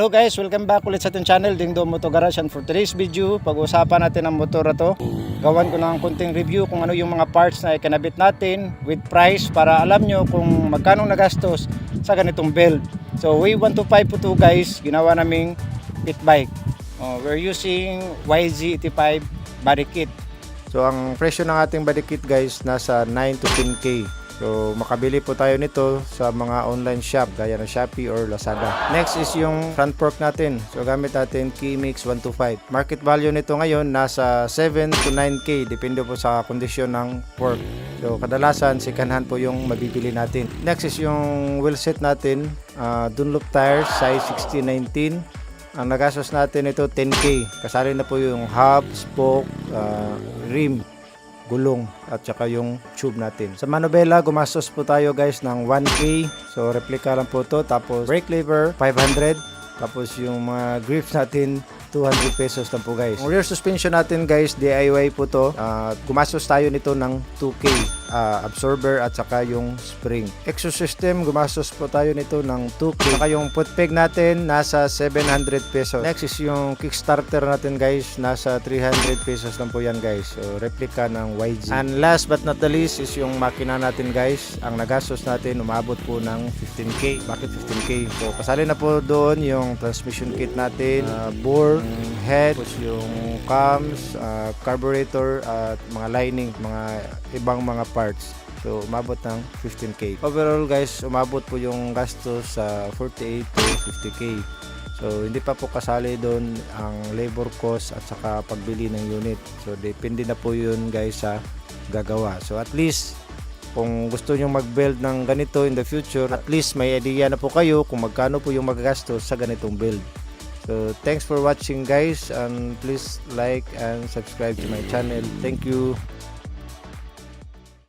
Hello guys, welcome back ulit sa ating channel Dingdo Moto Garage and for today's video, pag-uusapan natin ang motor na to. Gawan ko ng konting review kung ano yung mga parts na ikinabit natin with price para alam nyo kung magkano nagastos sa ganitong build. So way 125 po to guys, ginawa naming pit bike. Oh, we're using YZ85 body kit. So ang presyo ng ating body kit guys nasa 9 to 10k. So makabili po tayo nito sa mga online shop gaya ng Shopee or Lazada. Next is yung front fork natin. So gamit natin Keymix 125. Market value nito ngayon nasa 7 to 9k depende po sa kondisyon ng fork. So kadalasan second hand po yung mabibili natin. Next is yung wheel set natin. Uh, Dunlop tires size 1619. Ang nagastos natin ito 10k. Kasali na po yung hub, spoke, uh, rim, gulong at saka yung tube natin. Sa manobela, gumastos po tayo guys ng 1k. So replica lang po to. Tapos brake lever 500. Tapos yung mga grips natin 200 pesos lang po guys. Yung rear suspension natin guys, DIY po to. Ah, gumastos tayo nito ng 2k. Ah, absorber at saka yung spring. Exhaust system, gumastos po tayo nito ng 2k. Saka yung foot peg natin, nasa 700 pesos. Next is yung kickstarter natin guys, nasa 300 pesos lang po yan guys. So replica ng YG. And last but not the least is yung makina natin guys. Ang nagastos natin, umabot po ng 15k. Bakit 15k? So kasali na po doon yung transmission kit natin, uh, bore, head, yung cams, uh, carburetor, at mga lining, mga ibang mga parts. So, umabot ng 15k. Overall guys, umabot po yung gastos sa 48 to 50k. So, hindi pa po kasali doon ang labor cost at saka pagbili ng unit. So, depende na po yun guys sa gagawa. So, at least, kung gusto nyo mag-build ng ganito in the future, at least may idea na po kayo kung magkano po yung magagastos sa ganitong build. So, thanks for watching guys and please like and subscribe to my channel. Thank you.